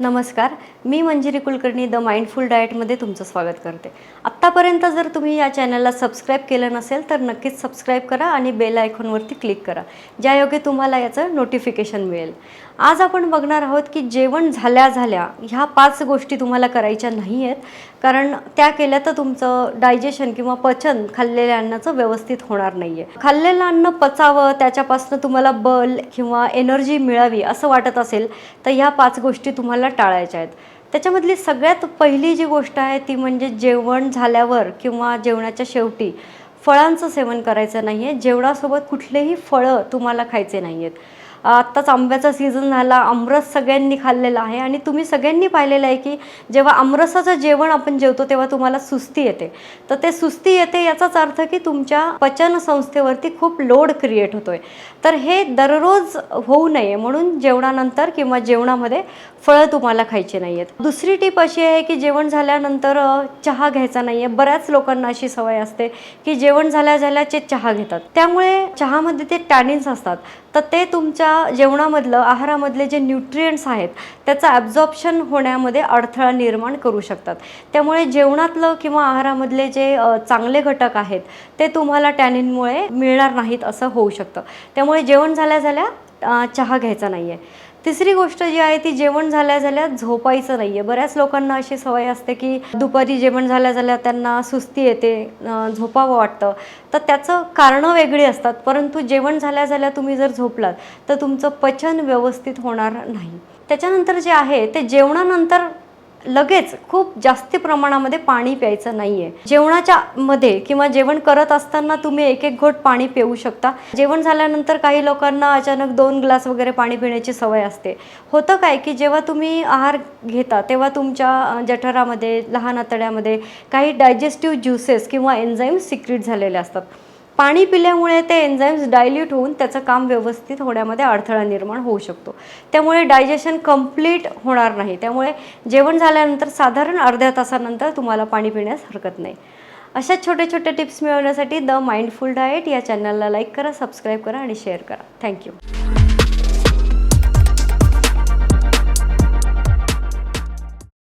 नमस्कार. मी Manjiri Kulkarni the mindful डाएटमध्ये तुमचं स्वागत करते. आत्तापर्यंत जर तुम्ही या चॅनलला सबस्क्राईब केलं नसेल तर नक्कीच सबस्क्राईब करा आणि बेल आयकॉनवरती क्लिक करा. ज्यायोगे तुम्हाला याचं नोटिफिकेशन मिळेल. आज आपण बघणार आहोत की जेवण झाल्या झाल्या ह्या पाच गोष्टी तुम्हाला करायच्या नाही आहेत कारण त्या केल्या तर तुमचं डायजेशन किंवा पचन खाल्लेल्या अन्नाचं व्यवस्थित होणार नाही आहे खाल्लेलं अन्न पचावं त्याच्यापासून तुम्हाला बल किंवा एनर्जी मिळावी असं वाटत असेल तर ह्या पाच गोष्टी तुम्हाला टाळायच्या आहेत. त्याच्यामधली सगळ्यात पहिली जी गोष्ट आहे ती म्हणजे जेवण झाल्यावर किंवा जेवणाच्या शेवटी फळांचं सेवन करायचं नाही आहे जेवणासोबत कुठलेही फळं तुम्हाला खायचे नाही आहेत आत्ताच आंब्याचा सीझन झाला आमरस सगळ्यांनी खाल्लेला आहे आणि तुम्ही सगळ्यांनी पाहिलेलं आहे की जेव्हा आमरसाचं जेवण आपण जेवतो तेव्हा तुम्हाला सुस्ती येते. तर ते सुस्ती येते याचाच अर्थ की तुमच्या पचन संस्थेवरती खूप लोड क्रिएट होतोय. तर हे दररोज होऊ नये म्हणून जेवणानंतर किंवा जेवणामध्ये फळं तुम्हाला खायची नाही आहेत दुसरी टीप अशी आहे की जेवण झाल्यानंतर चहा घ्यायचा नाही आहे बऱ्याच लोकांना अशी सवय असते की जेवण झाल्या झाल्याचे चहा घेतात. त्यामुळे चहामध्ये ते टॅनिन्स असतात. तर ते तुमच्या जेवणामधलं आहारामधले जे न्यूट्रियंट्स आहेत त्याचं ॲब्झॉर्प्शन होण्यामध्ये अडथळा निर्माण करू शकतात. त्यामुळे जेवणातलं किंवा आहारामधले जे चांगले घटक आहेत ते तुम्हाला टॅनिनमुळे मिळणार नाहीत असं होऊ शकतं. त्यामुळे जेवण झाल्या झाल्या चहा घ्यायचा नाही आहे तिसरी गोष्ट जी आहे ती जेवण झाल्या झाल्या झोपायचं नाही आहे बऱ्याच लोकांना अशी सवय असते की दुपारी जेवण झाल्या झाल्या त्यांना सुस्ती येते झोपावं वाटतं. तर त्याचं कारणं वेगळी असतात परंतु जेवण झाल्या झाल्या तुम्ही जर झोपलात तर तुमचं पचन व्यवस्थित होणार नाही. त्याच्यानंतर जे आहे ते जेवणानंतर लगेच खूप जास्ती प्रमाणामध्ये पाणी प्यायचं नाही आहे जेवणाच्या मध्ये किंवा जेवण करत असताना तुम्ही एक एक घोट पाणी पिऊ शकता. जेवण झाल्यानंतर काही लोकांना अचानक दोन ग्लास वगैरे पाणी पिण्याची सवय असते. होतं काय की जेव्हा तुम्ही आहार घेता तेव्हा तुमच्या जठरामध्ये लहान आतड्यामध्ये काही डायजेस्टिव्ह ज्युसेस किंवा एन्झाईम सिक्रीट झालेले असतात. पाणी पिल्यामुळे ते एन्झाईम्स डायल्यूट होऊन त्याचं काम व्यवस्थित होण्यामध्ये अडथळा निर्माण होऊ शकतो. त्यामुळे डायजेशन कंप्लीट होणार नाही. त्यामुळे जेवण झाल्यानंतर साधारण अर्ध्या तासानंतर तुम्हाला पाणी पिण्यास हरकत नाही. अशा छोटे छोटे टिप्स मिळवण्यासाठी द माइंडफुल डाएट या चॅनलला लाईक करा सबस्क्राईब करा आणि शेअर करा. थँक्यू.